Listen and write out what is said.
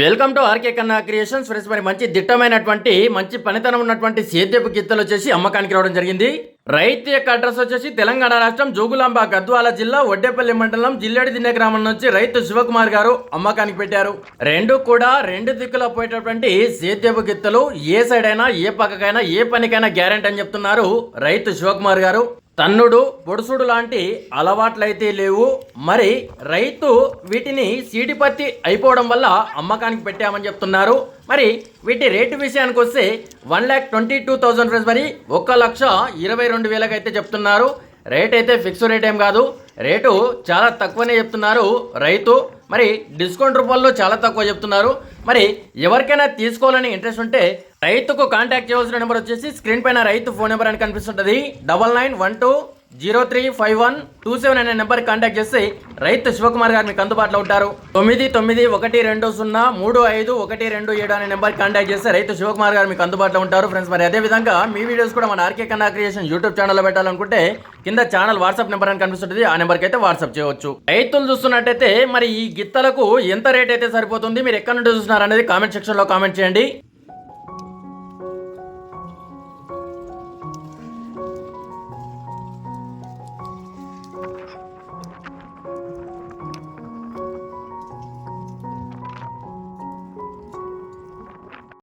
Welcome to RK Kanna creations. Friends మరి మంచి దిట్టమైనటువంటి మంచి పనితనం ఉన్నటువంటి సేద్యపు గిత్తలు వచ్చేసి అమ్మకానికి రావడం జరిగింది. రైతు యొక్క అడ్రస్ వచ్చేసి తెలంగాణ రాష్ట్రం జోగులాంబ గద్వాల జిల్లా ఒడ్డేపల్లి మండలం జిల్లెడి దిన్నె గ్రామం నుంచి రైతు శివకుమార్ గారు అమ్మకానికి పెట్టారు. రెండు కూడా రెండు దిక్కుల పోయేటటువంటి సేద్యపు గిత్తలు ఏ సైడ్ అయినా ఏ పక్కకైనా ఏ పనికైనా గ్యారెంటీ అని చెప్తున్నారు రైతు శివకుమార్ గారు. తన్నుడు పొడుసుడు లాంటి అలవాట్లయితే లేవు. మరి రైతు వీటిని సీడిపత్తి అయిపోవడం వల్ల అమ్మకానికి పెట్టామని చెప్తున్నారు. మరి వీటి రేటు విషయానికి వస్తే one lakh twenty two thousand rupees మరి ఒక లక్ష ఇరవై రెండు వేలకు అయితే చెప్తున్నారు. రేట్ అయితే ఫిక్స్ రేట్ ఏం కాదు. రేటు చాలా తక్కువనే చెప్తున్నారు రైతు. మరి డిస్కౌంట్ రూపంలో చాలా తక్కువ చెప్తున్నారు. మరి ఎవరికైనా తీసుకోవాలని ఇంట్రెస్ట్ ఉంటే రైతుకు కాంటాక్ట్ చేయవలసిన నెంబర్ వచ్చేసి స్క్రీన్ పైన రైతు ఫోన్ నెంబర్ అని కనిపిస్తుంటుంది. Double nine one two zero three five one two seven అనే నెంబర్కి కాంటాక్ట్ చేస్తే రైతు శివకుమార్ గారు మీకు అందుబాటులో ఉంటారు. తొమ్మిది తొమ్మిది ఒకటి రెండు సున్నా మూడు ఐదు ఒకటి రెండు ఏడు అనే నెంబర్కి కాంటాక్ట్ చేస్తే రైతు శివకుమార్ గారు మీకు అందుబాటులో ఉంటారు. ఫ్రెండ్స్ మరి అదే విధంగా మీ వీడియోస్ కూడా మన ఆర్కే కన్నా క్రియేషన్ యూట్యూబ్ ఛానల్లో పెట్టాలనుకుంటే కింద ఛానల్ వాట్సాప్ నెంబర్ అని కనిపిస్తుంది ఆ నెంబర్కి అయితే వాట్సాప్ చేయవచ్చు. రైతులు చూస్తున్నట్టయితే మరి ఈ గిత్తలకు ఎంత రేట్ అయితే సరిపోతుంది? మీరు ఎక్కడ నుండి చూస్తున్నారు అనేది కామెంట్ సెక్షన్లో కామెంట్ చేయండి.